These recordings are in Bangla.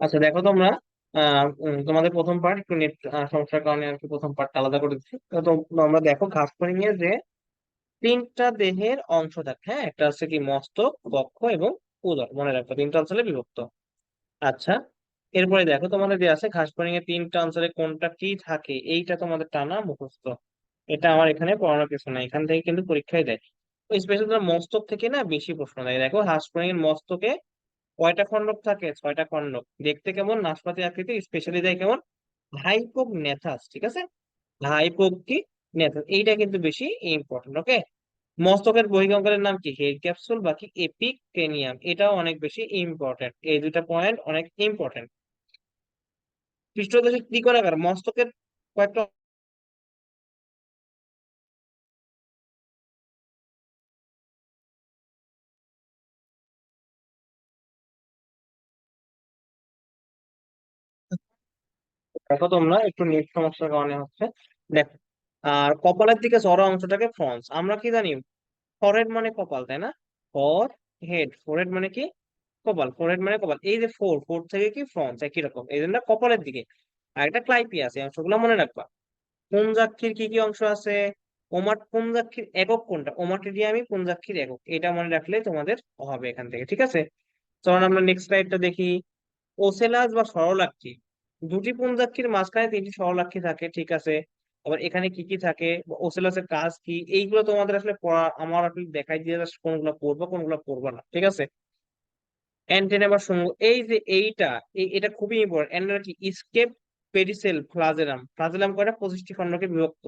আচ্ছা দেখো তোমরা তোমাদের প্রথম পার্ট একটু নেট সমস্যার কারণে আর কি প্রথম পার্ট আলাদা করে দিচ্ছি তো তোমরা দেখো ঘাসফড়িং এর যে তিনটা দেহের অংশ থাকে হ্যাঁ? একটা হচ্ছে কি মস্তক বক্ষ এবং উদর, মনে রাখবে, তিনটা অঞ্চলে বিভক্ত। আচ্ছা এরপরে দেখো তোমাদের যে আছে ঘাস এর তিনটা অঞ্চলে কোনটা কি থাকে, এইটা তোমাদের টানা মুখস্থ। এটা আমার এখানে পড়ানোর কিছু না এখান থেকে কিন্তু পরীক্ষায় দেয়। স্পেশালি মস্তক থেকে না বেশি প্রশ্ন দেয়। দেখো এর মস্তকে কয়টা খণ্ডক থাকে? ছয়টা খণ্ডক। দেখতে কেমন? নাশপাতি আকৃতি স্পেশালি দেয় কেমন? হাইপোগনেথাস ঠিক আছে? হাইপোগ কি নেথাস এইটা কিন্তু বেশি ইম্পর্টেন্ট ওকে মস্তকের বহিঃকঙ্কালের নাম কি? হেড ক্যাপসুল বাকি এপিক ক্রেনিয়াম এটাও অনেক বেশি ইম্পর্টেন্ট এই দুইটা পয়েন্ট অনেক ইম্পর্টেন্ট কি ত্রিকোণাকার মস্তকের কয়েকটা দেখো তোমরা, একটু নেট সমস্যার কারণে হচ্ছে, দেখো, আর কপালের দিকে চড়া অংশটাকে ফ্রন্স আমরা কি জানি? ফরহেড মানে কপাল, তাই না? ফর হেড ফোরহেড মানে কি? কপাল ফোরহেড মানে কপাল। এই যে ফোর ফোর থেকে কি ফ্রন্স একই রকম। এই জন্য কপালের দিকে। আর একটা ক্লাইপি আছে অংশগুলো মনে রাখবা। পুঞ্জাক্ষীর কি কি অংশ আছে? ওমাট পুঞ্জাক্ষীর একক কোনটা? ওমাটিডিয়ামই পুঞ্জাক্ষীর একক? এটা মনে রাখলে তোমাদের হবে এখান থেকে, ঠিক আছে? চলুন আমরা নেক্সট স্লাইডটা দেখি। ওসেলাস বা সরলাক্ষী দুটি পুঞ্জাক্ষীর মাঝখানে তিনটি সরলাক্ষী থাকে, ঠিক আছে? আবার এখানে কি কি থাকে? ওসেলাসের কাজ কি? এইগুলো তোমাদের আসলে পড়া, আমার আসলে দেখাই দিয়ে just কোনগুলো পড়ব কোনগুলো পড়ব না, ঠিক আছে? অ্যান্টেনা বা সঙ্গ এই যে এইটা এটা খুবই ইম্পর্টেন্ট অ্যান্টেনা কি? স্কেপ পেরিসেল ফ্লাজেলাম ফ্লাজেলাম কয়টা? পঁচিশটি খণ্ডকে বিভক্ত।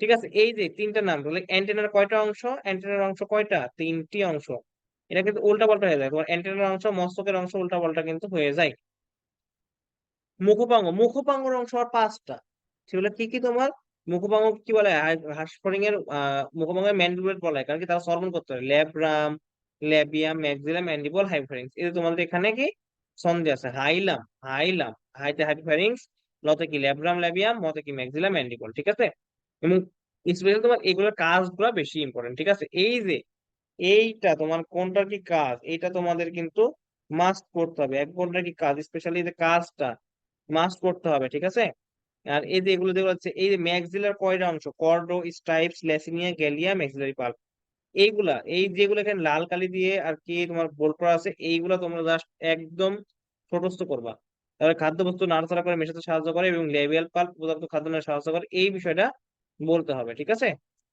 ঠিক আছে? এই যে তিনটা নাম, তাহলে অ্যান্টেনার কয়টা অংশ? অ্যান্টেনার অংশ কয়টা? তিনটি অংশ। এটা কিন্তু উল্টা পাল্টা হয়ে যায়। অ্যান্টেনার অংশ, মস্তকের অংশ উল্টা পাল্টা কিন্তু হয়ে যায়। মুখপাঙ্গ মুখপাঙ্গর অংশ আর পাঁচটা। সেগুলো কি কি তোমার? মুখপাঙ্গ কি বলে? হাসফড়িং এর মুখপাঙ্গের ম্যান্ডিবুলেট বলা, কারণ কি তারা সলভন করতে হয় labrum labium maxilla mandible hypopharynx এই তোমাদের এখানে কি? সন্ধি আছে। হাইলাম হাইলাম, হাইতে হাইফারিংস লতে কি ল্যাব্রাম ল্যাবিয়াম মতে কি ম্যাক্সিলাম ম্যান্ডিবল ঠিক আছে? এবং স্পেশালি তোমার এগুলোর কাজগুলো বেশি ইম্পর্টেন্ট ঠিক আছে? এই যে, এইটা তোমার কোনটার কি কাজ? এইটা তোমাদের কিন্তু মাস্ট করতে হবে। এক কোনটার কি কাজ? স্পেশালি যে কাজটা মাস্ট করতে হবে, ঠিক আছে? আর এই যে এগুলো যেগুলো হচ্ছে এই ম্যাক্সিলার কয়টা অংশ? Cardo stipes lacinia galea maxillary palp এইগুলা, এই যেগুলো এখানে লাল কালি দিয়ে আর কি তোমার বোল্ড করা আছে, এইগুলা তোমরা জাস্ট একদম ছোটস্থ করবা। তাহলে খাদ্যবস্তু নাড়াচাড়া করে মেশাতে সাহায্য করে এবং লেবিয়াল পাল্প পদার্থ খাদ্য সাহায্য করে, এই বিষয়টা বলতে হবে, ঠিক আছে?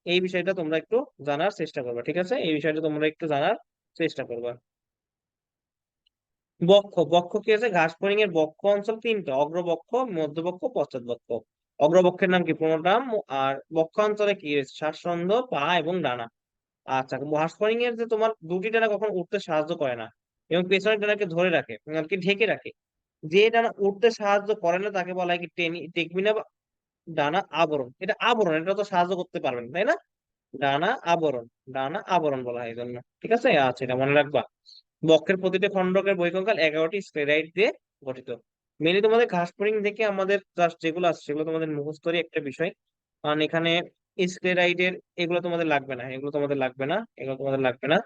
এই বিষয়টা তোমরা একটু জানার চেষ্টা করবা, ঠিক আছে? এই বিষয়টা তোমরা একটু জানার চেষ্টা করবা। বক্ষ বক্ষ কি আছে? ঘাস ফড়িং এর বক্ষ অঞ্চল তিনটা, অগ্রবক্ষ, মধ্যবক্ষ পশ্চাৎবক্ষ অগ্রবক্ষের নাম কি? প্রোনোটাম আর বক্ষ অঞ্চলে কি রয়েছে? শ্বাসরন্ধ্র পা এবং ডানা। আচ্ছা ঘাস ফড়িং এর যে তোমার দুটি ডানা কখন উঠতে সাহায্য করে না এবং পেছনের ডানাকে ধরে রাখে আর কি ঢেকে রাখে। যে ডানা উঠতে সাহায্য করে না, তাকে বলা হয় কি টেনি, টেকমিনা ডানা আবরণ। এটা আবরণ, এটা তো সাহায্য করতে পারবেন তাই না? ডানা আবরণ ডানা আবরণ বলা হয় এই জন্য ঠিক আছে? আচ্ছা এটা মনে রাখবা। বক্ষের প্রতিটি খণ্ডকের বহিঃকঙ্কাল এগারোটি স্ক্লেরাইড দিয়ে গঠিত। মেনলি তোমাদের ঘাস ফড়িং দেখে আমাদের যেগুলো আছে, সেগুলো তোমাদের মুখস্থরই একটা বিষয়। কারণ এখানে স্ক্লেরাইডের এগুলো তোমাদের লাগবে না, এগুলো তোমাদের লাগবে না, এগুলো তোমাদের লাগবে না,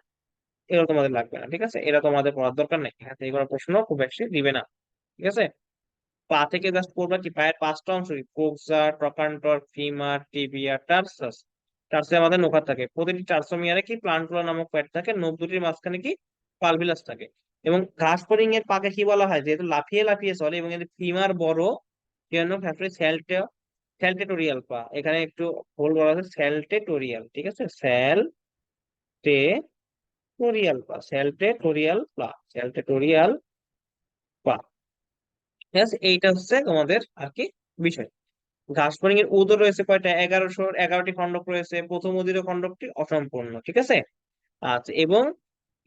এগুলো তোমাদের লাগবে না, ঠিক আছে? এরা তোমাদের পড়ার দরকার নেই। এখান থেকে কোনো প্রশ্ন খুব বেশি দিবে না, ঠিক আছে? পা থেকে জাস্ট পড়বা কি? পায়ের পাঁচটা অংশ কি? কোক্সা ট্রকান্টর, ফিমার, টিবিয়া, টার্সাস। টার্সে আমাদের নোখা থাকে। প্রতিটি টার্সোমিয়ারে কি? প্লান্টুলা নামক প্যাড থাকে। নোখ দুটির মাঝখানে কি? পালভিলাস থাকে। এবং ঘাস ফড়িং এর পাকে কি বলা হয়? যেহেতু লাফিয়ে লাফিয়ে চলে এবং এদের ফিমার বড় জন্য ফ্যাক্টরি স্যালটে স্যালটেটোরিয়াল পা। এখানে একটু ভুল বলা আছে স্যালটেটোরিয়াল, ঠিক আছে? স্যাল টে টোরিয়াল পা, স্যালটেটোরিয়াল পা স্যালটেটোরিয়াল পা। এইটা হচ্ছে তোমাদের আর কি বিষয়। ঘাস ফড়িং এর উদর রয়েছে কয়টা? এগারোশো, এগারোটি খণ্ডক রয়েছে। প্রথম উদীয় খণ্ডকটি অসম্পূর্ণ, ঠিক আছে? আচ্ছা এবং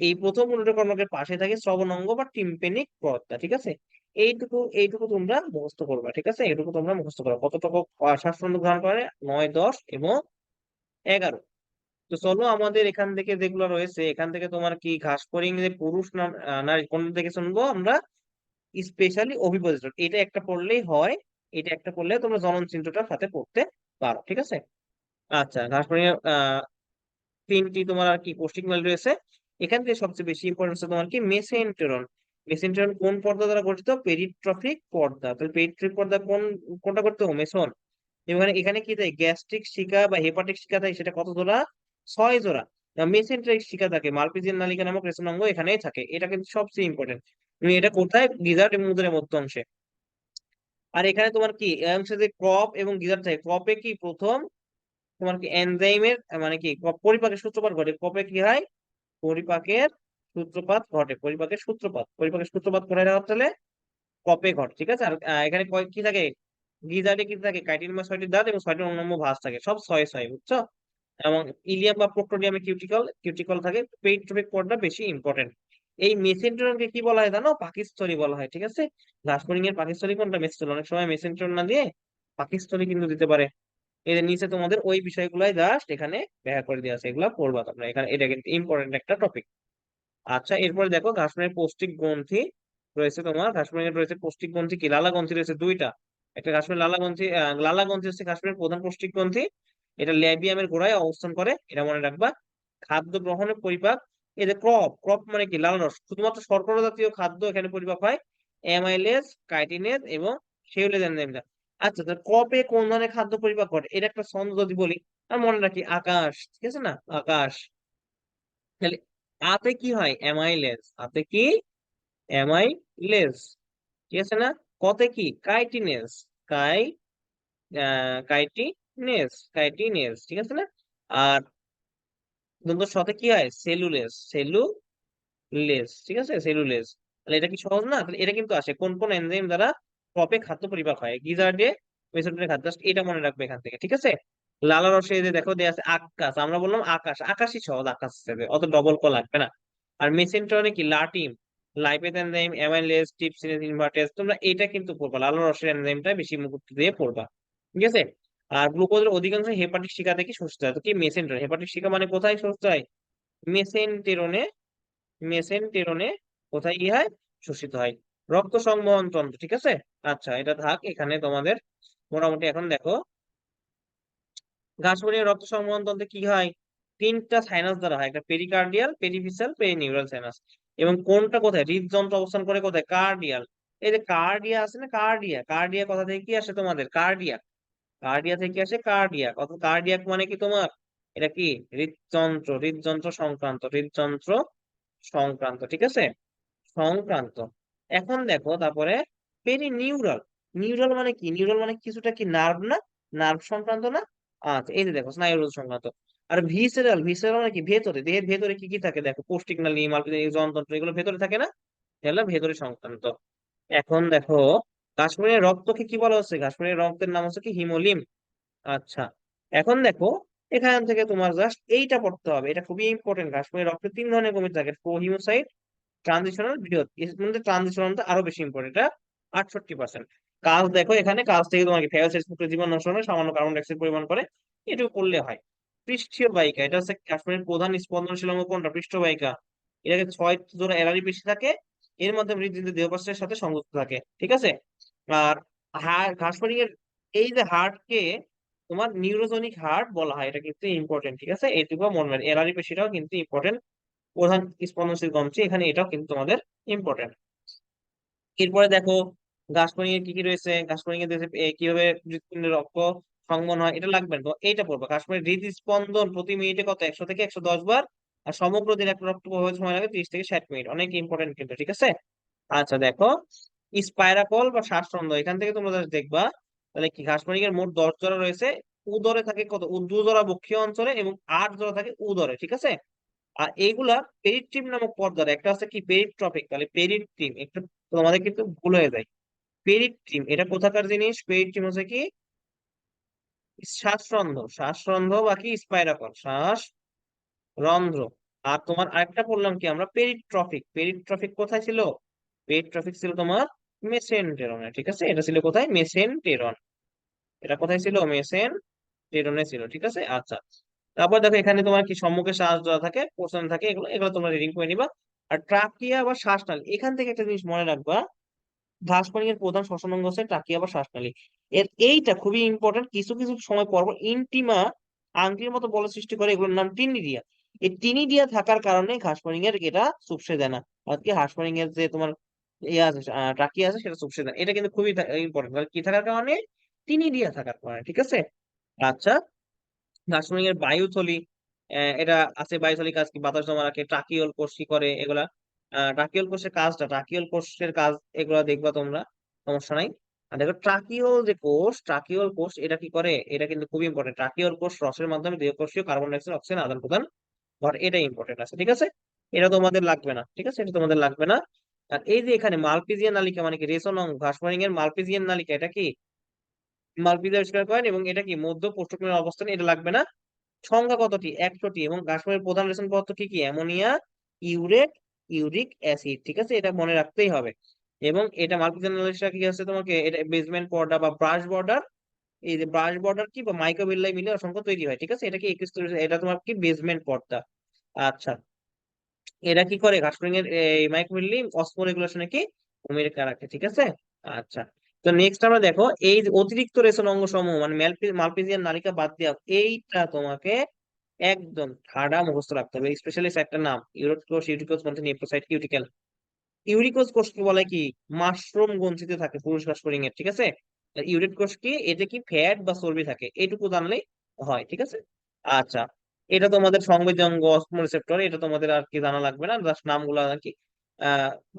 এই প্রথম খণ্ডকের পাশে থাকে শ্রবণ অঙ্গ বা টিম্পেনিক পর্দা ঠিক আছে? এইটুকু এইটুকু তোমরা মুখস্থ করবা, ঠিক আছে? এইটুকু তোমরা মুখস্থ করো। কতটুকু শ্বাসরন্ধ্র গ্রহণ করে? নয়, দশ এবং এগারো। তো চলো আমাদের এখান থেকে যেগুলো রয়েছে, এখান থেকে তোমার কি ঘাস ফড়িং যে পুরুষ না নারী থেকে শুনব আমরা? স্পেশালি অভিপজিট এটা একটা পড়লেই হয়, এটা একটা পড়লে তোমরা জনন চিহ্নটার সাথে পড়তে পারো, ঠিক আছে? আচ্ছা ঘাস এর, আহ, তিনটি তোমার আর কি কোষ্ঠিক মেল রয়েছে। এখান থেকে সবচেয়ে বেশি ইম্পর্টেন্স তোমার কি মেসেন্টেরন মেসেন্টেরন কোন পর্দা দ্বারা গঠিত? পেরিট্রফিক পর্দা। তাহলে পেরিট্রফিক পর্দা কোন, কোনটা করতে হবে মেসন এখানে এখানে কি থাকে গ্যাস্ট্রিক শিকা বা হেপাটিক শিকা থাকে সেটা কত জোড়া? ছয় জোড়া। মেসেন্ট্রিক শিকা থাকে, মালপিজিয়ান নালিকা নামক রেশন অঙ্গ এখানেই থাকে। এটা কিন্তু সবচেয়ে ইম্পর্টেন্ট এটা কোথায়? গিজার্ড এবং উদরের মধ্য অংশে। আর এখানে তোমার কি? অংশে যে ক্রপ এবং গিজার্ড থাকে ক্রপে কি প্রথম? তোমার কি এনজাইমের মানে কি? পরিপাকের সূত্রপাত ঘটে। কপে কি হয়? পরিপাকের সূত্রপাত ঘটে, পরিপাকের সূত্রপাত পরিপাকের সূত্রপাত করে তাহলে? কপে ঘটে, ঠিক আছে? আর এখানে কি থাকে? গিজারে কি থাকে? কাইটিন বা ছয়টি দাঁত এবং ছয়টি অন্যান্য ভাঁজ থাকে, সব ছয় ছয়, বুঝছ? এবং ইলিয়াম বা প্রোক্টোডিয়ামে কিউটিকল কিউটিকল থাকে, পেইন্ট্রোপিক পর্দা বেশি ইম্পর্টেন্ট এই মেসেন্ট্রনকে কি বলা হয় জানো? পাকিস্তরি বলা হয়, ঠিক আছে? ঘাসফড়িং এর পাকিস্তরি কোনটা? মেসেন্ট্রন, অনেক সময় মেসেন্ট্রন না দিয়ে পাকিস্তরি কিন্তু দিতে পারে। এর নিচে তোমাদের ওই বিষয়গুলাই জাস্ট এখানে ব্যাখ্যা করে দেওয়া আছে, এগুলা পড়বা তোমরা। এখানে এটা কিন্তু ইম্পর্টেন্ট একটা টপিক আচ্ছা এরপরে দেখো ঘাসফড়িং পৌষ্টিক গ্রন্থি রয়েছে তোমার। ঘাসফড়িং এর রয়েছে পৌষ্টিক গ্রন্থি কি? লালা গ্রন্থি রয়েছে দুইটা। একটা ঘাসফড়িং লালা গ্রন্থি লালা গ্রন্থি হচ্ছে ঘাসফড়িং প্রধান পৌষ্টিক গ্রন্থি। এটা ল্যাবিয়ামের গোড়ায় অবস্থান করে, এটা মনে রাখবা। খাদ্য গ্রহণের পরিপাক এই যে ক্রপ ক্রপ মানে কি? লাল রস। শুধুমাত্র শর্করা জাতীয় খাদ্য এখানে পরিপাক হয়। অ্যামাইলেজ কাইটিনেজ এবং সেউলেজ এনজাইমটা আচ্ছা তো ক্রপে কোন ধরনের খাদ্য পরিপাক করে? এটা একটা ছন্দ যদি বলি আর মনে রাখি আকাশ, ঠিক আছে না? আকাশ। তাহলে আতে কি হয়? অ্যামাইলেজ। আতে কি? অ্যামাইলেজ। ঠিক আছে না? কতে কি? কাইটিনেস কাই কাইটিনেস কাইটিনেজ। ঠিক আছে না? আর দন্তর সাথে কি হয়? সেলুলেজ। সেলুলেজ। ঠিক আছে? সেলুলেস তাহলে এটা কি সহজ না? তাহলে এটা কিন্তু আসে। কোন কোন এনজাইম দ্বারা ক্রপে খাদ্য পরিপাক হয়। গিজার্ডে মেসোডের খাদ্য এটা মনে রাখবে এখান থেকে, ঠিক আছে? লালা রসে যে দেখো দেয়া আছে আকাশ, আমরা বললাম আকাশ, আকাশই সহজ আকাশ হিসেবে, অত ডবল ক লাগবে না। আর মেসেন্ট্রনে কি? লাটিম তোমরা এটা কিন্তু লালা রসের বেশি দিয়ে পড়বা, ঠিক আছে? আর গ্লুকোজের অধিকাংশ হেপাটিক হয় কি হেপাটিক শিকা মানে কোথায় হয়? কোথায় হয়? শোষিত হয়। রক্ত সংবহন তন্ত্র ঠিক আছে? আচ্ছা এটা থাক, এখানে তোমাদের মোটামুটি এখন দেখো। ঘাসফড়িংয়ের রক্ত সংবহন তন্ত্রে কি হয়? তিনটা সাইনাস দ্বারা হয়, একটা পেরিকার্ডিয়াল পেরিফিসাল পেরিনিউরাল সাইনাস এবং কোনটা কোথায়? হৃদযন্ত্র অবস্থান করে কোথায়? কার্ডিয়াল এই যে কার্ডিয়া আছে না কার্ডিয়া কার্ডিয়া কথা থেকে কি আসে তোমাদের? কার্ডিয়া কার্ডিয়া থেকে আসে কার্ডিয়াক অর্থাৎ কার্ডিয়াক মানে কি তোমার? এটা কি? হৃদযন্ত্র হৃদযন্ত্র সংক্রান্ত হৃদযন্ত্র সংক্রান্ত, ঠিক আছে? সংক্রান্ত। এখন দেখো তারপরে পেরিনিউরাল নিউরাল মানে কি? নিউরাল মানে কিছুটা কি? নার্ভ না? নার্ভ সংক্রান্ত না? আচ্ছা এই যে দেখো স্নায়ুরোধ সংক্রান্ত। আর ভিসেরাল ভিসেরাল মানে কি? ভেতরে, দেহের ভেতরে কি কি থাকে? দেখো পৌষ্টিক নালী মালপিজা যন্ত্র এগুলো ভেতরে থাকে না? এগুলো ভেতরে সংক্রান্ত। এখন দেখো, কাশ্মীরের রক্তকে কি বলা হচ্ছে? কাশ্মীরের রক্তের নাম হচ্ছে কি? হিমোলিম। আচ্ছা এখন দেখো, এখান থেকে তোমার জাস্ট এইটা পড়তে হবে। এটা খুবই ইম্পর্টেন্ট কাশ্মীরের রক্তে তিন ধরনের কমিটি থাকে। কোহিমোসাইট ট্রানজিশনাল এর মধ্যে ট্রানজিশনালটা আরও বেশি ইম্পর্টেন্ট আটষট্টি পার্সেন্ট কাজ দেখো, এখানে কাজ থেকে তোমাকে ফেয়ার জীবন নষ্ট সামান্য কার্বন ডাইঅক্সাইড পরিমাণ করে এটুকু করলে হয়। পৃষ্ঠীয় বাহিকা এটা হচ্ছে কাশ্মীরের প্রধান স্পন্দনশীল অঙ্গ কোনটা পৃষ্ঠবাহিকা এটাকে ছয় জোড়া এলারি পেশি থাকে, এর মধ্যে হৃদযন্ত্র দেহকোষের সাথে সংযুক্ত থাকে, ঠিক আছে? আর ঘাসফড়িং এর এই যে হার্টকে তোমার নিউরোজনিক হার্ট বলা হয়, এটা কিন্তু ইম্পর্টেন্ট ঠিক আছে? এইটুকু মনে রাখবে। এলারি পেশিটাও কিন্তু ইম্পর্টেন্ট প্রধান স্পন্দনশীল গ্রন্থি এখানে এটাও কিন্তু তোমাদের ইম্পর্টেন্ট এরপরে দেখো এর কি কি রয়েছে? এ, কীভাবে রক্ত সংবহন হয় এটা লাগবে না। এইটা পড়ব। ঘাসফড়িং হৃদস্পন্দন প্রতি মিনিটে কত? একশো থেকে একশো দশ বার আর সমগ্র দিন একটা রক্ত প্রবাহের সময় লাগে ত্রিশ থেকে ষাট মিনিট। অনেক ইম্পর্টেন্ট কিন্তু ঠিক আছে? আচ্ছা দেখো স্পাইরাকল বা শ্বাসরন্ধ্র এখান থেকে তোমরা দেখবা তাহলে কি ঘাসফড়িং এর মোট দশ জোড়া রয়েছে। উদরে থাকে কত? উ- দু জোড়া বক্ষীয় অঞ্চলে এবং আট জোড়া থাকে উদরে ঠিক আছে? আর এইগুলা পেরিট্রিম নামক পর্দার একটা আছে কি? পেরিট্রপিক তাহলে পেরিট্রিম একটু তোমাদের কিন্তু ভুল হয়ে যায়। পেরিট্রিম এটা কোথাকার জিনিস? পেরিট্রিম হচ্ছে কি? শ্বাসরন্ধ্র শ্বাসরন্ধ্র বা কি? স্পাইরাকল শ্বাস রন্ধ্র আর তোমার আরেকটা বললাম কি? আমরা পেরিট্রফিক পেরিট্রফিক কোথায় ছিল? পেরিট্রফিক ছিল তোমার মেসেন্টেরনে ঠিক আছে? এটা ছিল কোথায়? মেসেন্টেরন এটা কোথায় ছিল? মেসেন টেরনে ছিল, ঠিক আছে? আচ্ছা। তারপর দেখো এখানে তোমার কি সম্মুখে শ্বাস দেওয়া থাকে, পোর্শন থাকে, এগুলো এগুলো তোমরা রিডিং করে নিবা। আর ট্রাকিয়া বা শ্বাসনালী, এখান থেকে একটা জিনিস মনে রাখবা এর প্রধান শ্বসন অঙ্গ হচ্ছে ট্রাকিয়া বা শ্বাসনালী। এর এইটা খুবই ইম্পর্টেন্ট কিছু কিছু সময় পর ইন্টিমা আংটির মতো বল সৃষ্টি করে, এগুলোর নাম টিনিরিয়া এই টিনিডিয়া থাকার কারণে ঘাসফড়িং এর এটা চুপসে দেয় না। আজকে ঘাসফড়িং এর যে তোমার ইয়ে আছে ট্রাকিয়া আছে, সেটা চুপসে দেয় এটা কিন্তু খুবই ইম্পর্টেন্ট কি থাকার কারণে টিনিডিয়া থাকার কারণে, ঠিক আছে? আচ্ছা ঘাসফড়িং এর বায়ুথলি এটা আছে বায়ুথলি কাজ কি? বাতাস জমা রাখে, ট্রাকিওল কোষ কি করে এগুলা। ট্রাকিওল কোষের কাজটা, ট্রাকিওল কোষের কাজ এগুলা দেখবা তোমরা, সমস্যা নাই। আর দেখো ট্রাকিওল যে কোষ, ট্রাকিওল কোষ এটা কি করে? এটা কিন্তু খুবই ইম্পর্টেন্ট ট্রাকিওল কোষ রসের মাধ্যমে দেহকোষীয় কার্বন ডাইঅক্সাইড অক্সিজেন আদান প্রদান করে এটা ইম্পর্টেন্ট আছে, ঠিক আছে? এটা তোমাদের লাগবে না, ঠিক আছে? এটা তোমাদের লাগবে না। আর এই যে এখানে মালপিজিয়ান নালিকা মানে কি? রেশন অঙ্গ ঘাসফড়িং এর মালপিজিয়ান নালিকা, এটা কি? মালপিজিয়া আবিষ্কার করেন এবং এটা কি? মধ্য পোস্টক্লোমের অবস্থান এটা লাগবে না? সংখ্যা কতটি? একশোটি এবং ঘাসফড়িং প্রধান রেশন পদার্থ কি কি? অ্যামোনিয়া, ইউরেট, ইউরিক অ্যাসিড, ঠিক আছে? এটা মনে রাখতেই হবে। এবং এটা অ্যানালিসিসটা কি আছে তোমাকে? এটা বেসমেন্ট বর্ডার বা ব্রাশ বর্ডার এই যে ব্রাশ বর্ডার কি? বা মাইক্রোবিল্লাই মিলে অসংখ্য তৈরি হয়, ঠিক আছে? এটা কি এটা তোমার কি? বেসমেন্ট পর্দা আচ্ছা। এরা কি করে? ঘাসফড়িং এর মাইক্রোবিল্লি অসমোরেগুলেশনে কি? ভূমিকা রাখে, ঠিক আছে? আচ্ছা। তো নেক্সট আমরা দেখো, এই অতিরিক্ত রেশন অঙ্গ সমূহ মানে মালপিজিয়ান নালিকা বাদ দেওয়া এইটা তোমাকে একদম ঠাডা মুখস্থ রাখতে হবে। স্পেশালি একটা নাম ইউরোকোষ ইউরিকোষ মধ্যে নেপ্রোসাইট কিউটিক্যাল ইউরিকোষ কোষকে বলে কি? মাশরুম গ্রন্থিতে থাকে, পুরুষ ঘাসফড়িং এর ঠিক আছে? ইউরিক কোষ কি? এতে কি ফ্যাট বা চর্বি থাকে, এটুকু জানলেই হয়, ঠিক আছে? আচ্ছা এটা তোমাদের সংবেদনাঙ্গ রিসেপ্টর এটা তোমাদের আর কি জানা লাগবে না জাস্ট নামগুলো আর কি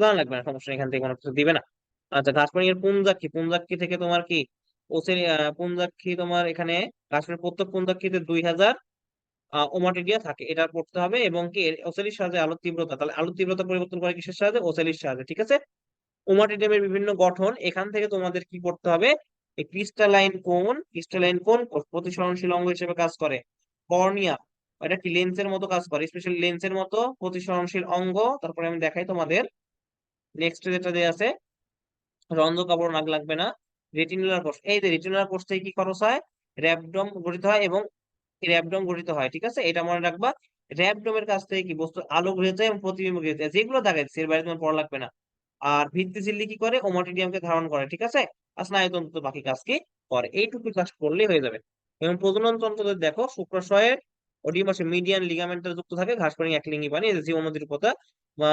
জানা লাগবে না, সমস্যা এখান থেকে কোনো কিছু দিবে না। আচ্ছা ঘাসফড়িং এর পুঞ্জাক্ষী পুঞ্জাক্ষী থেকে তোমার কি ওসেরি পুঞ্জাক্ষী তোমার এখানে ঘাসফড়িং প্রত্যেক পুঞ্জাক্ষীতে দুই হাজার ওমাটিডিয়া থাকে, এটা পড়তে হবে এবং কি ওসেলির সাহায্যে আলোর তীব্রতা, তাহলে আলোর তীব্রতা পরিবর্তন করে কিসের সাহায্যে? ওসেলির সাহায্যে, ঠিক আছে? ওমাটিডিয়ামের বিভিন্ন গঠন, এখান থেকে তোমাদের কি করতে হবে? ক্রিস্টালাইন কোন ক্রিস্টালাইন কোন প্রতিসরণশীল অঙ্গ হিসেবে কাজ করে। কর্নিয়া, এটা কি লেন্সের মতো কাজ করে স্পেশালি লেন্সের মতো প্রতিসরণশীল অঙ্গ, তারপরে আমি দেখাই তোমাদের। নেক্সট যেটা দেওয়া আছে রন্ধ্র কাপড় নাক লাগবে না রেটিনুলার কোষ এই যে রেটিনুলার কোষ থেকে কি খরচ হয়? র্যাবডম গঠিত হয় এবং র্যাবডম গঠিত হয়, ঠিক আছে? এটা মনে রাখবা র্যাবডমের কাছ থেকে কি বস্তু আলো গৃহীত এবং প্রতিবিম্ব গৃহীত যেগুলো দেখাচ্ছে এর বাইরে তোমার পড়া লাগবে না। আর ভিত্তি ঝিল্লি কি করে? ওমাটিডিয়ামকে ধারণ করে, ঠিক আছে? আর স্নায়ুতন্ত্র বাকি কাজ কি করে? এইটুকু কাজ করলেই হয়ে যাবে। এবং প্রজনন তন্ত্রদের দেখো শুক্রাশয়ের ওডিমাসে মিডিয়ান লিগামেন্টের যুক্ত থাকে ঘাসফড়িং একলিঙ্গি পানি জীবনদীর পোতা বা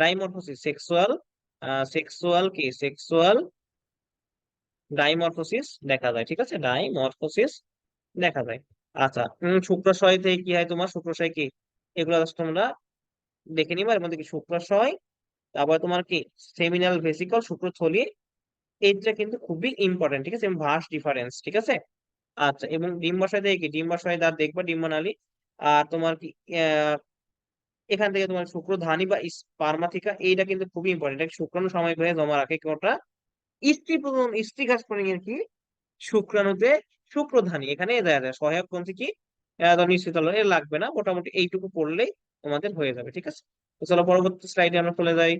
ডাইমরফোসিস সেক্সুয়াল সেক্সুয়াল কি? সেক্সুয়াল ডাইমরফোসিস দেখা যায়, ঠিক আছে? ডাইমরফোসিস দেখা যায়। আচ্ছা শুক্রাশয় থেকে কি হয় তোমার? শুক্রাশয় কি? এগুলো তোমরা দেখে নিবা। এর মধ্যে কি শুক্রাশয়, তারপর তোমার কি? সেমিনাল ভেসিকল শুক্রথলি এইটা কিন্তু খুবই ইম্পর্টেন্ট ঠিক আছে? ভাস ডিফারেন্স ঠিক আছে? আচ্ছা এবং ডিম্বাশয় থেকে কি? ডিম্বাশয় দাঁত দেখবা, ডিম্বানালী, আর তোমার কি এখান থেকে তোমার শুক্রধানী বা স্পার্মাথিকা এইটা কিন্তু খুবই ইম্পর্টেন্ট শুক্রাণু সময় হয়ে জমা রাখে কোনটা স্ত্রী প্রজনন, স্ত্রী ঘাসফড়িং এর কি? শুক্রাণুতে শুক্রধানী এখানে দেয়া যায়, সহায়ক গ্রন্থি কি? এর লাগবে না, মোটামুটি এইটুকু পড়লেই তোমাদের হয়ে যাবে, ঠিক আছে? চলো পরবর্তী স্লাইডে আমরা চলে যাই।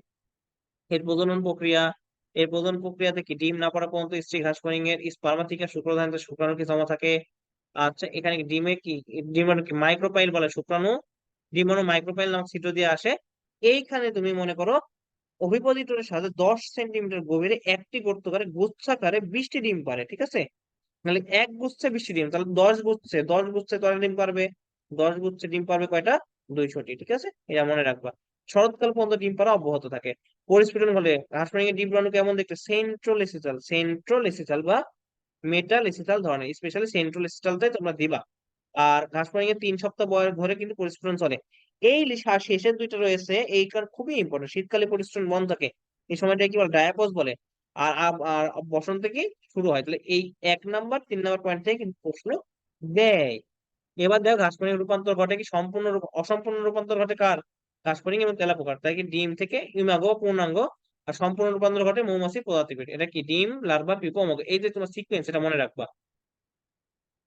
এর প্রজনন প্রক্রিয়া, এর প্রজনন প্রক্রিয়াতে কি? ডিম না পড়া পর্যন্ত স্ত্রী ঘাসফড়িং এর স্পার্মা থেকে শুক্রধানীতে শুক্রাণু কি জমা থাকে? আচ্ছা এখানে ডিমে কি, ডিমের কি? মাইক্রোপাইল বলে শুক্রাণু ডিমাণু মাইক্রোপাইল নামক ছিদ্র দিয়ে আসে। এইখানে তুমি মনে করো অভিপদিটরের সাথে দশ সেন্টিমিটার গভীরে একটি গর্তকারে গুচ্ছাকারে বিশটি ডিম পারে, ঠিক আছে? তাহলে এক গুচ্ছে বিশটি ডিম, তাহলে দশ গুচ্ছে দশ গুচ্ছে কয়টা ডিম পারবে? দশ গুচ্ছে ডিম পারবে কয়টা? দুইশোটি, ঠিক আছে? এটা মনে রাখবা। শরৎকাল পর্যন্ত ডিম পাড়া অব্যাহত থাকে। পরিস্ফুটন হলে ঘাসফড়িং এর ডিম্বাণু কেমন দেখতে? সেন্ট্রোল এসিটাল সেন্ট্রোল এসিটাল বা মেটাল এসিটাল ধরনের, স্পেশালি সেন্ট্রোল এসিটালটাই তোমরা দিবা। আর ঘাসফড়িং এর তিন সপ্তাহ বয়স ধরে কিন্তু পরিস্ফুটন চলে। এই শেষের দুইটা রয়েছে, এই কারণ খুবই ইম্পর্টেন্ট শীতকালে পরিস্ফুটন বন্ধ থাকে। এই সময়টা কি বলে ডায়াপোজ বলে। আর আর বসন্ত কি শুরু হয়? তাহলে এই এক নাম্বার, তিন নাম্বার পয়েন্ট থেকে কিন্তু প্রশ্ন দেয়। এবার দেখো ঘাস ঘাসফড়িং রূপান্তর ঘটে কি? সম্পূর্ণ অসম্পূর্ণ রূপান্তর ঘটে কার? ঘাস ঘাসফড়িং এবং তেলাপোকার। তাই কি ডিম থেকে ইমাগো, পূর্ণাঙ্গ আর সম্পূর্ণ রূপান্তর ঘটে মৌমাছি প্রজাতি এটা কি? ডিম, লার্ভা পিপো এই যে তোমার সিকোয়েন্স এটা মনে রাখবা।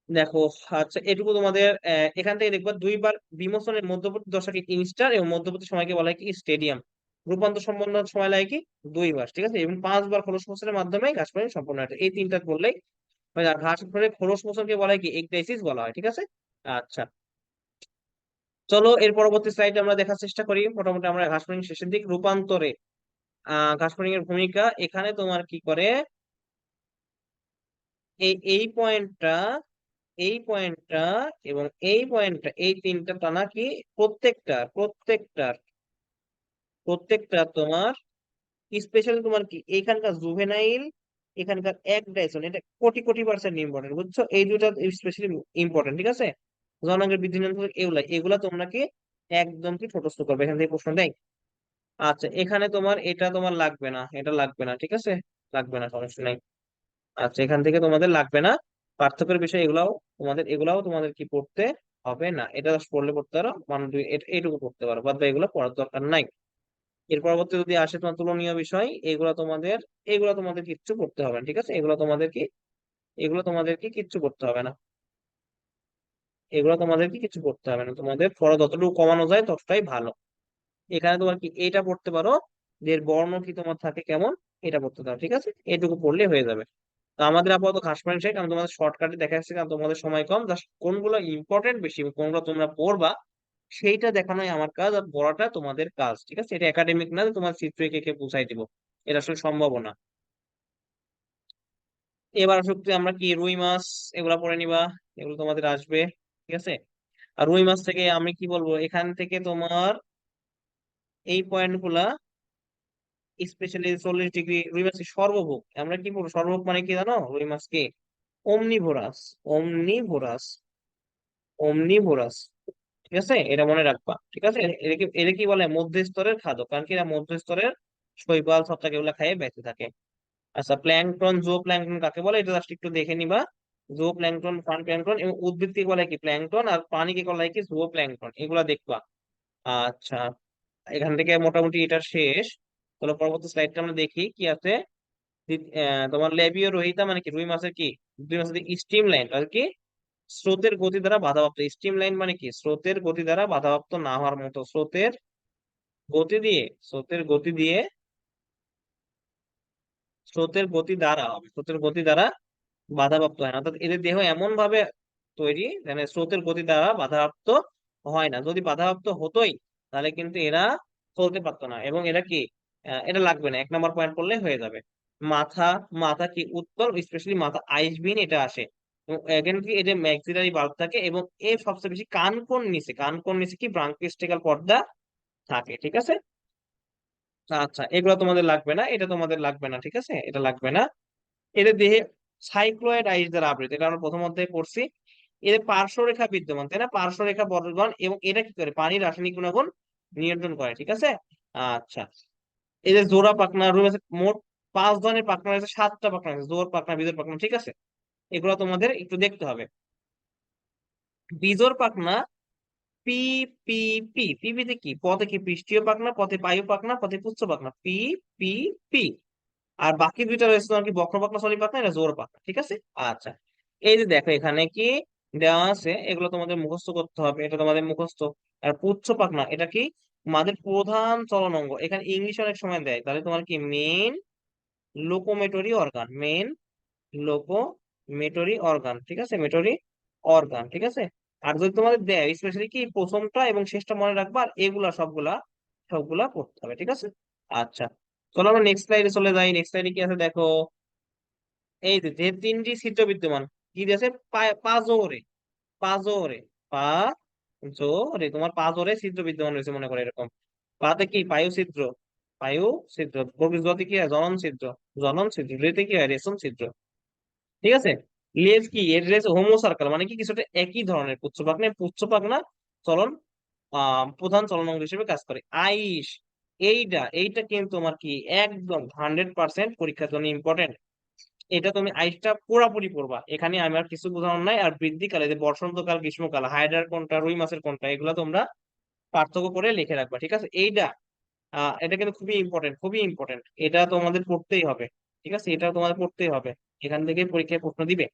দেখো আচ্ছা এটুকু তোমাদের এখান থেকে দেখবা দুইবার বিমোচনের মধ্যবর্তী দশাকে ইনস্টার এবং মধ্যবর্তী সময়কে বলা হয় কি স্টেডিয়াম রূপান্তর সম্পন্ন সময় লাগে কি? দুইবার, ঠিক আছে? এবং পাঁচবার খোলস মোচনের মাধ্যমে ঘাস ফড়িং সম্পন্ন হয়। এই তিনটা করলেই। ঘাস ফড়িং খোলস মোচনকে বলা হয় কি? একটাইসিস বলা হয়, ঠিক আছে? আচ্ছা। চলো, এর পরবর্তী স্লাইডে আমরা দেখার চেষ্টা করি। মোটামুটি আমরা ঘাস ফড়িং শেষের দিক, রূপান্তরে আহ ঘাস ফড়িং এর ভূমিকা। এখানে তোমার কি করে? এই এই পয়েন্টটা এই পয়েন্টটা এবং এই পয়েন্টটা, এই তিনটা টানা কি প্রত্যেকটা প্রত্যেকটার প্রত্যেকটা তোমার স্পেশালি তোমার কি? এখানকার জুভেনাইল এখানকার এক ডাইসন এটা কোটি কোটি পার্সেন্ট ইম্পর্টেন্ট বুঝছ? এই দুটা স্পেশালি ইম্পর্টেন্ট ঠিক আছে? জনগণের বৃদ্ধি নিয়ন্ত্রণ এগুলা এগুলা তোমরা কি একদম কি ছোটস্থ করবে? এখান থেকে প্রশ্ন দেয় আচ্ছা এখানে তোমার এটা তোমার লাগবে না, এটা লাগবে না, ঠিক আছে? লাগবে না, সমস্যা নাই। আচ্ছা এখান থেকে তোমাদের লাগবে না। পার্থক্যের বিষয় এগুলাও তোমাদের এগুলাও তোমাদের কি পড়তে হবে না? এটা পড়লে পড়তে পারো মানে দুই এইটুকু পড়তে পারো, বাদ এগুলো পড়ার দরকার নাই। এর পরবর্তী যদি আসে তোমার তুলনীয় বিষয়, এগুলো তোমাদের এগুলো তোমাদের কিচ্ছু পড়তে হবে না, ঠিক আছে? এগুলো তোমাদের কি, এগুলো তোমাদেরকে কিচ্ছু করতে হবে না। এগুলো তোমাদেরকে কিছু করতে হবে না, তোমাদের পড়া যতটুকু কমানো যায় ততটাই ভালো। এখানে তোমার কি এটা পড়তে পারো, যে বর্ণ কি তোমার থাকে কেমন, এটা পড়তে পারো ঠিক আছে? এটুকু পড়লে হয়ে যাবে। তো আমাদের আপাতত খাস পয়েন্ট শেখ, আমি তোমাদের শর্টকাটে দেখা যাচ্ছে কারণ তোমাদের সময় কম। জাস্ট কোনগুলো ইম্পর্টেন্ট বেশি, কোনগুলো তোমরা পড়বা, সেইটা দেখানোই আমার কাজ আর পড়াটা তোমাদের কাজ, ঠিক আছে? এটা একাডেমিক না, তোমার চিত্র এঁকে এঁকে বুঝাই দিব। এটা আসলে সম্ভব না এবার সত্যি আমরা কি, রুই মাছ, এগুলা পড়ে নিবা, এগুলো তোমাদের আসবে, ঠিক আছে? আর রুই মাছ থেকে আমি কি বলব? এখান থেকে তোমার এই পয়েন্টগুলা স্পেশালি চল্লিশ ডিগ্রি রুই মাছের সর্বভোগ আমরা কি বলব সর্বভোগ মানে কি জানো রুই মাছ মাছকে অমনিভোরাস অমনিভোরাস অমনিভোরাস ঠিক আছে এটা মনে রাখবা ঠিক আছে এটা কি কি বলে মধ্যস্তরের খাদ্য কারণ কি এরা মধ্যস্তরের শৈবাল ছত্রাক এগুলা খাইয়ে বেঁচে থাকে আচ্ছা প্ল্যাংটন জো প্ল্যাংটন কাকে বলে এটা জাস্ট একটু দেখে নিবা জো প্ল্যাংটন ফান প্ল্যাংটন এবং উদ্ভিদ কে বলে কি প্ল্যাংটন আর প্রাণীকে বলা হয় কি জো প্ল্যাংটন এগুলা দেখবা আচ্ছা এখান থেকে মোটামুটি এটা শেষ তাহলে পরবর্তী স্লাইডটা আমরা দেখি কি আছে? তোমার লেবিও রোহিতা মানে কি? রুই মাছের কি? রুই মাছের স্টিম লাইন আর কি? স্রোতের গতি দ্বারা বাধাপ্রাপ্ত। স্টিম লাইন মানে কি? স্রোতের গতি দ্বারা বাধাপ্রাপ্ত না হওয়ার মতো। স্রোতের গতি দিয়ে, স্রোতের গতি দিয়ে, স্রোতের গতি দ্বারা, স্রোতের গতি দ্বারা বাধাপ্রাপ্ত হয় না। অর্থাৎ এদের দেহ এমন ভাবে তৈরি মানে স্রোতের গতি দ্বারা বাধাপ্রাপ্ত হয় না। যদি বাধাপ্রাপ্ত হতোই, তাহলে কিন্তু এরা চলতে পারতো না। এবং এরা কি? এটা লাগবে না। এক নম্বর পয়েন্ট করলে হয়ে যাবে। মাথা মাথা কি উত্তল? স্পেশালি মাথা আইসবিন এটা আসে। এবং এ সবচেয়ে বেশি কান কোন নিচে, কান কোন নিচে কি ব্রাঙ্কিওস্টিকাল পর্দা থাকে, ঠিক আছে? আচ্ছা এগুলো তোমাদের লাগবে না, এটা তোমাদের লাগবে না, ঠিক আছে? এটা লাগবে না। এদের দেহে সাইক্লোয়েড আইস দ্বারা আবৃত, এটা আমরা প্রথম অধ্যায়ে পড়ছি। এদের পার্শ্বরেখা বিদ্যমান, তাই না? পার্শ্বরেখা বর্গন এবং এটা কি করে? পানির রাসায়নিক গুণাগুণ নিয়ন্ত্রণ করে, ঠিক আছে? আচ্ছা। এদের জোড়া পাখনা, রুম আছে মোট পাঁচ ধরনের পাখনা রয়েছে, সাতটা পাখনা আছে জোর পাখনা বিজোর পাখনা, ঠিক আছে? এগুলো তোমাদের একটু দেখতে হবে। বিজোর পাখনা, পি পি পি পিপিতে কি? পথে কি পৃষ্ঠীয় পাখনা পথে বায়ু পাখনা পথে পুচ্ছ পাখনা? P P P. আর বাকি দুইটা রয়েছে তোমার কি বক্র পাখনা সলি পাখনা, এটা জোর পাখনা, ঠিক আছে? আচ্ছা এই যে দেখো এখানে কি দেওয়া আছে, এগুলো তোমাদের মুখস্থ করতে হবে, এটা তোমাদের মুখস্থ। আর পুচ্ছ পাখনা, এটা কি? আমাদের প্রধান চলন অঙ্গ। এখানে ইংলিশ অনেক সময় দেয়। তাহলে তোমার কি? Main locomotory organ main locomotory organ ঠিক আছে? মেটরি অর্গান ঠিক আছে? আর যদি তোমাদের দেয় স্পেশালি কি? প্রথমটা এবং শেষটা মনে রাখবা, আর এগুলা সবগুলা সবগুলা পড়তে হবে, ঠিক আছে? আচ্ছা চলো আমরা নেক্সট স্লাইডে চলে যাই। নেক্সট স্লাইডে কি আছে? দেখো। এই যে তিনটি ছিদ্র বিদ্যমান, কি দিয়েছে? পাঁচোরে পাঁচোরে পা জোরে, তোমার পাঁচোরে ছিদ্র বিদ্যমান রয়েছে মনে করে এরকম। পাতে কি? পায়ু ছিদ্র। পায়ু ছিদ্র। গতি কি হয়? জনন ছিদ্র। জনন ছিদ্র। রেতে কি হয়? রেশম ছিদ্র। ঠিক আছে? লেজ কি? এর লেজ হোমো সার্কেল মানে কি? কিছুটা একই ধরনের পুচ্ছ নেই। পুচ্ছ না চলন প্রধান চলন অঙ্গ হিসেবে কাজ করে। আইস। এইটা এইটা কিন্তু তোমার কি? একদম হান্ড্রেড পার্সেন্ট পরীক্ষার জন্য ইম্পর্টেন্ট এটা তুমি আইসটা পুরাপুরি পড়বা। এখানে আমার কিছু বোঝানোর নাই, আর বৃদ্ধিকালে যে বসন্তকাল, গ্রীষ্মকাল হাইডার কোনটা, রুই মাছের কোনটা, এগুলো তোমরা পার্থক্য করে লিখে রাখবা, ঠিক আছে? এইটা এটা কিন্তু খুবই ইম্পর্টেন্ট খুবই ইম্পর্টেন্ট এটা তোমাদের পড়তেই হবে, ঠিক আছে? এটা তোমাদের পড়তেই হবে। এখান থেকে পরীক্ষায় প্রশ্ন দিবে।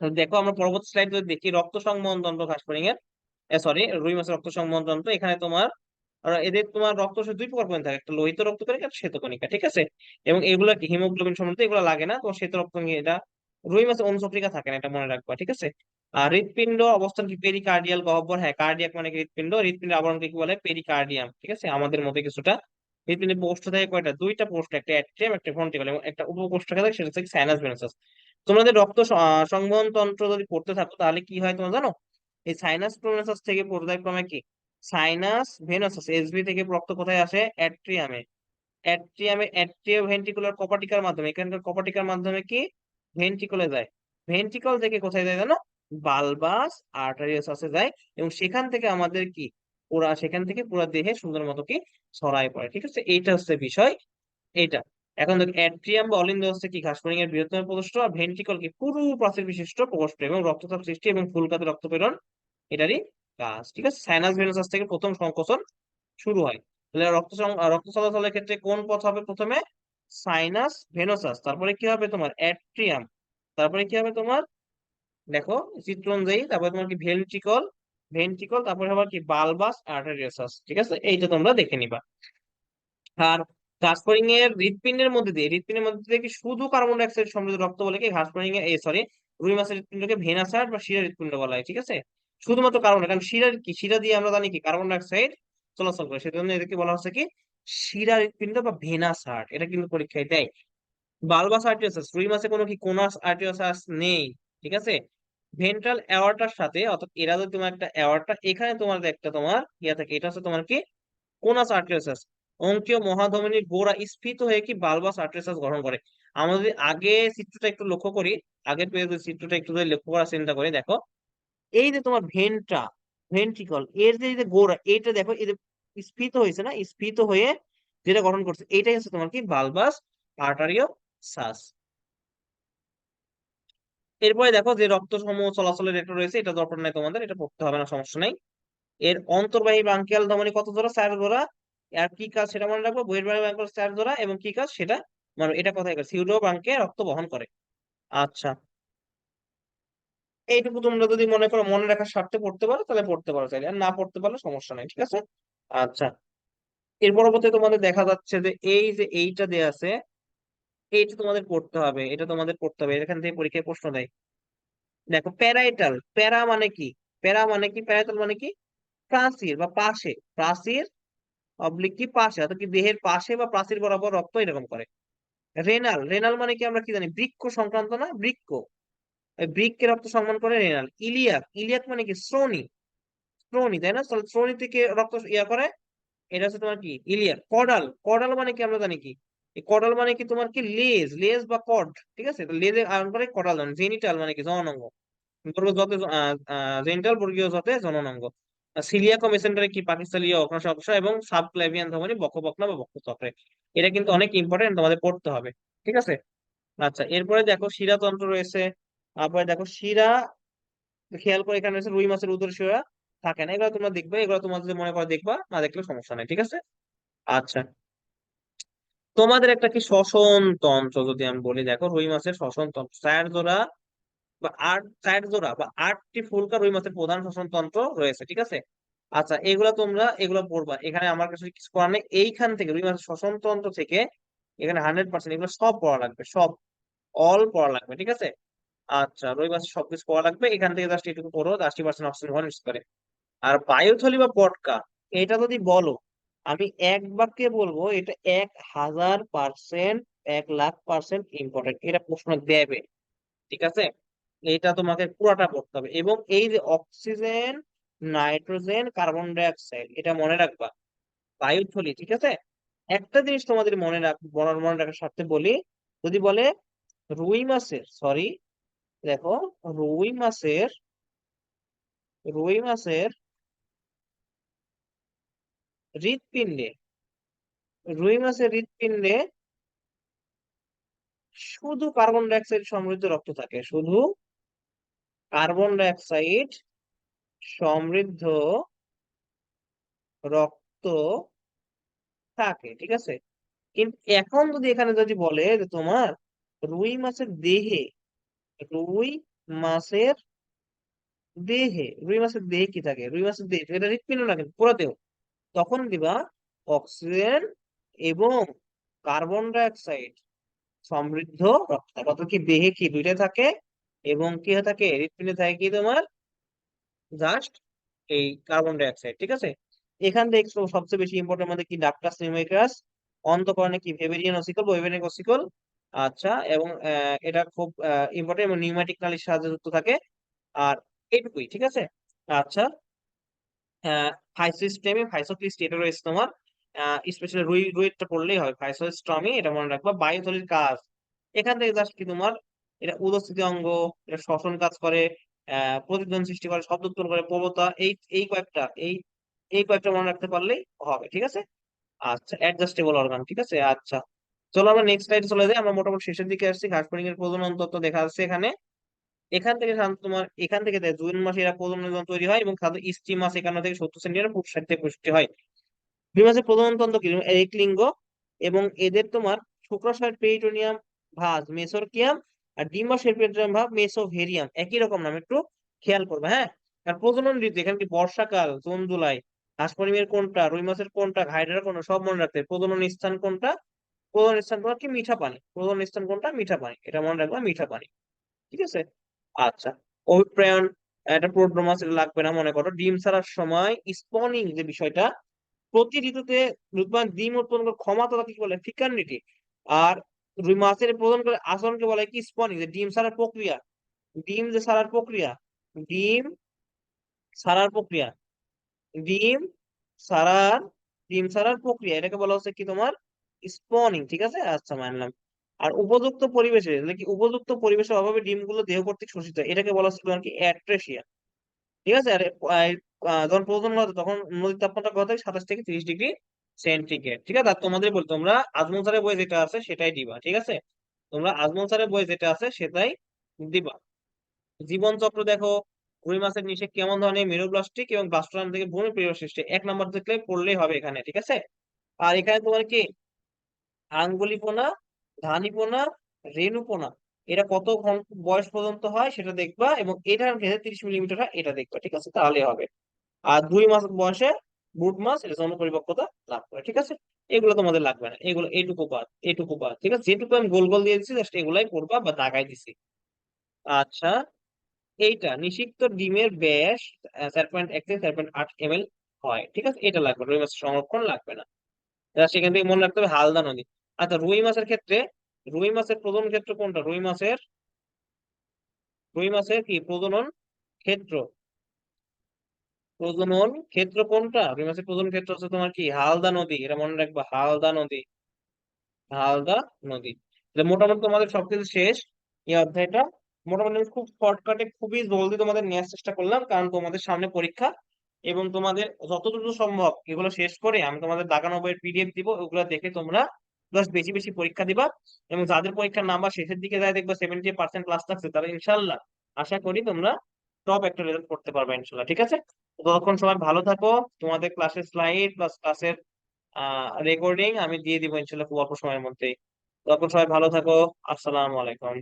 দেখো, আমরা পরবর্তী স্লাইড দেখি রক্ত সংবহন যন্ত্র ঘাসফড়িং এর সরি রুই মাছের রক্ত সংবহন যন্ত্র এখানে তোমার আর এদের তোমার রক্ত দুই প্রকার করে থাকে, একটা লোহিত রক্ত কণিকা একটা শ্বেত কণিকা, ঠিক আছে? এবং এগুলা কি হিমোগ্লোবিন সম্বন্ধে এগুলো লাগে না তো শ্বেত রক্ত এটা রুই মাছের অনুচক্রিকা থাকে না, এটা মনে রাখবা, ঠিক আছে? আর হৃৎপিণ্ড অবস্থান কি? পেরিকার্ডিয়াল গহ্বর হ্যাঁ কার্ডিয়াক মানে হৃৎপিণ্ড? হৃৎপিণ্ডের আবরণকে কি বলে? পেরিকার্ডিয়াম ঠিক আছে? আমাদের মধ্যে কিছুটা হৃৎপিণ্ডের পোস্ট থাকে কয়টা? দুইটা পোস্ট একটা অ্যাট্রিয়াম একটা ভেন্ট্রিকল এবং একটা উপকোষ্ঠ থাকে, সেটা হচ্ছে সাইনাস ভেনাসাস তোমাদের রক্ত সংবহন তন্ত্র যদি পড়তে থাকো, তাহলে কি হয় তোমরা জানো? এই সাইনাস প্রোনাসাস থেকে পর্যায়ক্রমে কি? সাইনাস ভেনাসাস এসবি থেকে রক্ত কোথায় আসে? অ্যাট্রিয়ামে। অ্যাট্রিয়ামে অ্যাট্রিও ভেন্ট্রিকুলার কপাটিকার মাধ্যমে। এখানকার কপাটিকার মাধ্যমে কি? ভেন্ট্রিকলে যায়। ভেন্ট্রিকল থেকে কোথায় যায় জানো? বালবাস আর্টারিয়াসে যায় এবং সেখান থেকে আমাদের কি? পুরা সেখান থেকে পুরো দেহে সুন্দর মতো কি? ছড়ায় পড়ে, ঠিক আছে? এইটা হচ্ছে বিষয়। এইটা। এখন দেখো, অ্যাট্রিয়াম বা অলিন্দ হচ্ছে কি? ঘাসফড়িং এর বৃহত্তম প্রকোষ্ঠ আর ভেন্ট্রিকল কি পুরু প্রাচীর বিশিষ্ট প্রকোষ্ঠ এবং রক্তচাপ সৃষ্টি এবং ফুলকাতে রক্ত প্রেরণ এটারই কাজ, ঠিক আছে? সাইনাস ভেনাসাস থেকে প্রথম সংকোচন শুরু হয়। তাহলে রক্ত রক্ত চলাচলের ক্ষেত্রে কোন পথ হবে প্রথমে? সাইনাস ভেনোসাস তারপরে কি হবে তোমার? অ্যাট্রিয়াম তারপরে কি হবে তোমার? দেখো চিত্র অনুযায়ী তারপরে তোমার কি ভেন্ট্রিকল ভেন্ট্রিকল তারপরে আবার কি বালবাস আর্টারিয়াসাস ঠিক আছে? এইটা তোমরা দেখে নিবা। আর ঘাসফড়িং এর হৃৎপিণ্ডের মধ্যে দিয়ে, হৃৎপিণ্ডের মধ্যে দিয়ে কি শুধু কার্বন ডাই অক্সাইড সমৃদ্ধ রক্ত বলে কি? ঘাসফড়িং এ সরি রুই মাছের হৃৎপিণ্ডকে ভেনাসার বা শিরা হৃৎপিণ্ড বলা হয়, ঠিক আছে? শুধুমাত্র কার্বন কারণ শিরার কি? শিরা দিয়ে আমরা জানি কি? কার্বন ডাই অক্সাইড চলাচল করে। সেজন্য এদেরকে বলা হচ্ছে কি? শিরা হৃৎপিণ্ড বা ভেনাস হার্ট, এটা কিন্তু পরীক্ষায় দেয়। বালবাস আর্টিওসাস রুই মাছে কোনো কি কোনাস আর্টিওসাস নেই, ঠিক আছে? ভেন্ট্রাল অ্যাওয়ার্টার সাথে, অর্থাৎ এরা যদি তোমার একটা অ্যাওয়ার্টা এখানে তোমার একটা তোমার ইয়া থাকে, এটা হচ্ছে তোমার কি? কোনাস আর্টিওসাস অঙ্কীয় মহাধমনীর গোড়া স্ফীত হয়ে কি বালবাস আর্টিওসাস গঠন করে? আমরা যদি আগে চিত্রটা একটু লক্ষ্য করি, আগের পেজের চিত্রটা একটু যদি লক্ষ্য করার চিন্তা করি, দেখো এই যে তোমার ভেন্ট্রা, ভেন্ট্রিকল, এর যে গোড়া, এইটা দেখো, এই যে স্ফীত হয়েছে না, স্ফীত হয়ে যেটা গঠন করছে, এইটাই হচ্ছে তোমার কি? বালবাস আর্টারিও সাস এরপরে দেখো যে রক্ত সমূহ চলাচলের এটা রয়েছে, এটা দরকার নাই তোমাদের, এটা পড়তে হবে না, সমস্যা নাই। এর অন্তর্বাহী ব্রাঙ্কিয়াল ধমনী কত জোড়া? চার জোড়া। আর কি কাজ সেটা মনে রাখব? বহির্বাহী ব্রাঙ্কিয়াল চার জোড়া? এবং কি কাজ সেটা মানে এটা কোথায় সিউডো ব্রাঙ্কে রক্ত বহন করে। আচ্ছা। এইটুকু তোমরা যদি মনে করো মনে রাখার স্বার্থে পড়তে পারো, তাহলে পড়তে পারো চাইলে। আর না পড়তে পারলে সমস্যা নাই, ঠিক আছে? আচ্ছা। এর পরবর্তী তোমাদের দেখা যাচ্ছে যে এই যে এইটা দেয়া আছে, এইটা তোমাদের পড়তে হবে, এটা তোমাদের পড়তে হবে, এখান থেকে পরীক্ষায় প্রশ্ন দেয়। দেখো, প্যারাইটাল, প্যারা মানে কি? প্যারা মানে কি? প্যারাইটাল মানে কি? প্রাচীর বা পাশে। প্রাচীর অবলিক কি? পাশে, অর্থাৎ কি দেহের পাশে বা প্রাচীর বরাবর রক্ত এরকম করে। রেনাল রেনাল মানে কি আমরা কি জানি? বৃক্ষ সংক্রান্ত না? বৃক্ক বৃক্কে রক্ত সম্মান করে রেনাল ইলিয়াক ইলিয়াক মানে কি? শ্রোণী। শ্রোণী, তাই না? শ্রোণী থেকে রক্ত ইয়া করে, এটা হচ্ছে তোমার কি? ইলিয়াক। কডাল কডাল মানে কি? আমরা জানি কি? কডাল মানে কি? তোমার কি? লেজ লেজ বা কড, ঠিক আছে? লেজে আয়রন করে কডাল মানে জেনিটাল মানে কি? জননাঙ্গ। বর্গ যতে জেনিটাল বর্গীয় যতে জননাঙ্গ। সিলিয়াক ও মেসেন্টারে কি? পাকিস্তানীয় অগ্রাংশ অংশ এবং সাবক্লাভিয়ান ধমনী বক্ষপক্ষ বা বক্ষচক্রে এটা কিন্তু অনেক ইম্পর্টেন্ট তোমাদের পড়তে হবে। ঠিক আছে? আচ্ছা এরপরে দেখো শিরাতন্ত্র রয়েছে। তারপরে দেখো শিরা, খেয়াল করে এখানে রয়েছে রুই মাছের উদর শিরা, থাকে না? এগুলো তোমরা দেখবে, এগুলো তোমার যদি মনে করে দেখবা, না দেখলে সমস্যা নেই, ঠিক আছে? আচ্ছা। তোমাদের একটা কি শ্বসন তন্ত্র যদি আমি বলি, দেখো রুই মাছের শ্বসন তন্ত্র চার জোড়া বা আট চার জোড়া বা আটটি ফুলকা রুই মাছের প্রধান শ্বসন তন্ত্র রয়েছে, ঠিক আছে? আচ্ছা এগুলা তোমরা, এগুলো পড়বা। এখানে আমার কাছে কিছু করার নেই, এইখান থেকে রুই মাছের শ্বসন তন্ত্র থেকে এখানে হান্ড্রেড পার্সেন্ট এগুলো সব পড়া লাগবে, সব অল পড়া লাগবে, ঠিক আছে? আচ্ছা মাছের সবকিছু পড়া লাগবে। এখান থেকে জাস্ট এটুকু পড়ো আশি পার্সেন্ট অক্সিজেন গ্রহণ করে। আর বায়ুথলি বা পটকা এটা যদি বলো, আমি এক বাক্যে বলব, এটা এক হাজার পার্সেন্ট এক লাখ পার্সেন্ট ইম্পর্টেন্ট এটা প্রশ্ন দেবে, ঠিক আছে? এটা তোমাকে পুরাটা পড়তে হবে। এবং এই যে oxygen nitrogen carbon dioxide এটা মনে রাখবা বায়ুথলি ঠিক আছে? একটা জিনিস তোমাদের মনে রাখ, মনে রাখার স্বার্থে বলি, যদি বলে রুই মাছের সরি দেখো, রুই মাছের রুই মাছের হৃৎপিণ্ডে, রুই মাছের হৃৎপিণ্ডে শুধু কার্বন ডাই অক্সাইড সমৃদ্ধ রক্ত থাকে, শুধু কার্বন ডাইঅক্সাইড সমৃদ্ধ রক্ত থাকে, ঠিক আছে? কিন্তু এখন যদি এখানে যদি বলে যে তোমার রুই মাছের দেহে রুই মাছের দেহে, রুই মাছের দেহে কি থাকে? রুই মাছের দেহে এটা হৃৎপিণ্ড না কিন্তু পুরো তখন দিবা অক্সিজেন এবং কার্বন ডাইঅক্সাইড সমৃদ্ধ রক্ত। অর্থাৎ কি দেহে কি দুইটা থাকে এবং কি হয়ে থাকে? হৃৎপিণ্ডে থাকে কি তোমার? জাস্ট এই কার্বন ডাই অক্সাইড ঠিক আছে? এখান থেকে সবচেয়ে বেশি ইম্পর্টেন্ট আমাদের কি ডাক্টাস নিউমেরিকাস অন্তঃকরণে কি ভেবেরিয়ান অসিকল ওয়েভেরিয়ান অসিকল আচ্ছা এবং এটা খুব ইম্পর্টেন্ট এবং নিউমেটিক নালীর সাহায্যে যুক্ত থাকে। আর এটুকুই, ঠিক আছে? আচ্ছা ফাইসোস্টেমি ফাইসোক্লিস্টি এটা রয়েছে তোমার স্পেশালি রুই রুইটা পড়লেই হয়। ফাইসোস্টমি এটা মনে রাখবা বায়ুথলির কাজ। এখান থেকে জাস্ট কি তোমার, এটা উদস্থিতি অঙ্গ, এটা শ্বসন কাজ করে প্রতিধ্বনি সৃষ্টি করে, শব্দ উৎপন্ন করে প্রবতা এই এই কয়েকটা, এই এই কয়েকটা মনে রাখতে পারলেই হবে, ঠিক আছে? আচ্ছা অ্যাডজাস্টেবল অর্গান ঠিক আছে? আচ্ছা। চলো আমরা নেক্সট স্লাইডে চলে যাই, আমরা মোটামুটি শেষের দিকে আসছি ঘাসফড়িং এর প্রজনন তত্ত্ব দেখা যাচ্ছে এখানে। এখান থেকে তোমার, এখান থেকে জুন মাসে এরা প্রজনন তৈরি হয় এবং সাধারণত স্ত্রী মাস একান্ন থেকে সত্তর সেন্টিমিটার পুরুষ থেকে পঁয়ষট্টি হয়। দুই মাসে প্রজনন তন্ত্র কি? এক লিঙ্গ এবং এদের তোমার শুক্রাশয় পেরিটোনিয়াম, ভাঁজ, মেসোরকিয়াম আর ডিম্বাশয়ের পেরিটোনিয়াম ভাব মেসোভেরিয়াম, একই রকম নাম, একটু খেয়াল করবে হ্যাঁ? আর প্রজনন ঋতু, এখানে কি বর্ষাকাল, জুন, জুলাই হাঁসপরিমের কোনটা, রুই মাছের কোনটা, ঘাইডার কোনটা, সব মনে রাখতে। প্রজনন স্থান কোনটা? প্রজনন স্থান তোমার কি মিঠা পানি। প্রধান স্থান কোনটা? মিঠা পানি। এটা মনে রাখবা মিঠা পানি। ঠিক আছে? আচ্ছা। অভিপ্রায়ন এটা প্রোড্রোমাস এটা লাগবে না, মনে করো। ডিম ছাড়ার সময় স্পনিং যে বিষয়টা, প্রতি ঋতুতে ডিম উৎপন্ন করার ক্ষমতা কি বলে? ফিকান্ডিটি আর রুই মাছের প্রদান করে আচরণকে বলে কি স্পনিং যে ডিম ছাড়ার প্রক্রিয়া। ডিম যে ছাড়ার প্রক্রিয়া। ডিম ছাড়ার প্রক্রিয়া। ডিম ছাড়ার ডিম ছাড়ার প্রক্রিয়া। এটাকে বলা হচ্ছে কি তোমার? স্পনিং ঠিক আছে? আচ্ছা মানলাম। আর উপযুক্ত পরিবেশে মানে কি উপযুক্ত পরিবেশের অভাবে ডিমগুলো দেহ কর্তৃক শোষিত হয়। এটাকে বলা হচ্ছে তোমার কি অ্যাট্রেসিয়া ঠিক আছে? আর যখন প্রজনন হয়, তখন নদীর তাপমাত্রা কত থাকে সাতাশ থেকে তিরিশ ডিগ্রি সেন্টিগ্রেড। ঠিক আছে? আর তোমাদের বল, তোমরা আজমল স্যারের বই যেটা আছে, সেটাই দিবা, ঠিক আছে? তোমরা আজমল স্যারের বই যেটা আছে, সেটাই দিবা। জীবন চক্র দেখো রুই মাছের নিচে কেমন ধরনের মেরুব্লাস্টিক এবং ব্লাস্টোরাম থেকে ভূমি পরিবেশ সৃষ্টি। এক নম্বর দেখলে পড়লেই হবে এখানে, ঠিক আছে? আর এখানে তোমার কি আঙ্গুলিপোনা, ধানীপোনা, রেণুপোনা। এটা কত বয়স পর্যন্ত হয় সেটা দেখবা এবং এটার ক্ষেত্রে তিরিশ মিলিমিটার হয়, এটা দেখবা, ঠিক আছে? তাহলে হবে। আর দুই মাস বয়সে বুট মাস এটা যৌন পরিপক্কতা লাভ করে, ঠিক আছে? এগুলো তোমাদের লাগবে না। এগুলো এইটুকু বাদ এইটুকু বাদ, ঠিক আছে? যেটুকু আমি গোল গোল দিয়ে দিচ্ছি জাস্ট এগুলাই করবা বা দাগাই দিছি। আচ্ছা এইটা নিষিক্ত ডিমের ব্যাস চার পয়েন্ট এক থেকে চার পয়েন্ট আট এম এল হয়, ঠিক আছে? এটা লাগবে রুই মাছের সংরক্ষণ লাগবে না। সেখান থেকে মনে রাখতে হবে হালদা নদী। আচ্ছা রুই মাছের ক্ষেত্রে, রুই মাছের প্রজনন ক্ষেত্র কোনটা? রুই মাছের রুই মাছের কি? প্রজনন ক্ষেত্র। প্রজনন ক্ষেত্র কোনটা? রুই মাছের প্রজনন ক্ষেত্র হচ্ছে তোমার কি? হালদা নদী। এটা মনে রাখবা, হালদা নদী। হালদা নদী। মোটামুটি তোমাদের সবকিছু শেষ। এই অধ্যায়টা মোটামুটি আমি খুব শর্টকাটে খুবই জলদি তোমাদের নেওয়ার চেষ্টা করলাম, কারণ তোমাদের সামনে পরীক্ষা এবং তোমাদের যত দ্রুত সম্ভব এগুলো শেষ করে আমি তোমাদের দাগানো বইয়ের পিডিএফ দিব, ওগুলো দেখে তোমরা জাস্ট বেশি বেশি পরীক্ষা দিবা এবং যাদের পরীক্ষার নাম্বার শেষের দিকে যায় দেখবা সেভেন্টি পার্সেন্ট প্লাস থাকছে তারা ইনশাল্লাহ আশা করি তোমরা টপ একটা রেজাল্ট করতে পারবে ইনশাল্লাহ, ঠিক আছে? ততক্ষণ সবাই ভালো থাকো। তোমাদের ক্লাসের স্লাইড প্লাস ক্লাসের রেকর্ডিং আমি দিয়ে দিব ইনশাল্লাহ খুব অল্প সময়ের মধ্যেই। ততক্ষণ সবাই ভালো থাকো। আসসালামু আলাইকুম।